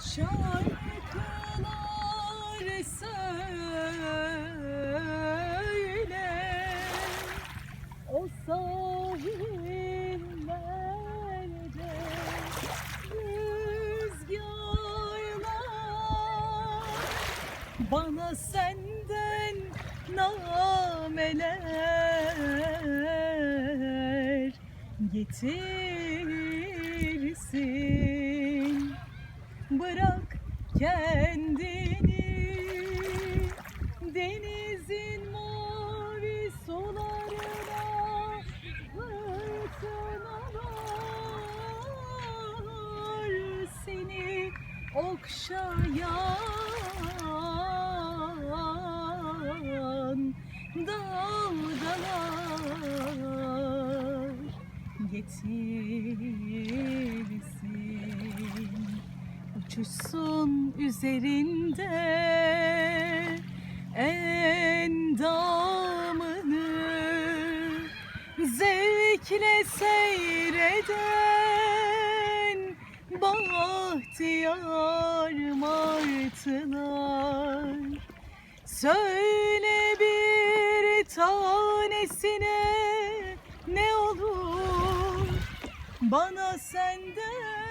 Şarkılar söyle O sahillerde Rüzgarlar Bana senden nameler getirsin kendini denizin mavi sularına fırtınalar seni okşayan dalgalar getirsin uçuşsun üzerinde endamını. Zevkle seyreden bahtiyar martılar. Söyle bir tanesine ne olur bana senden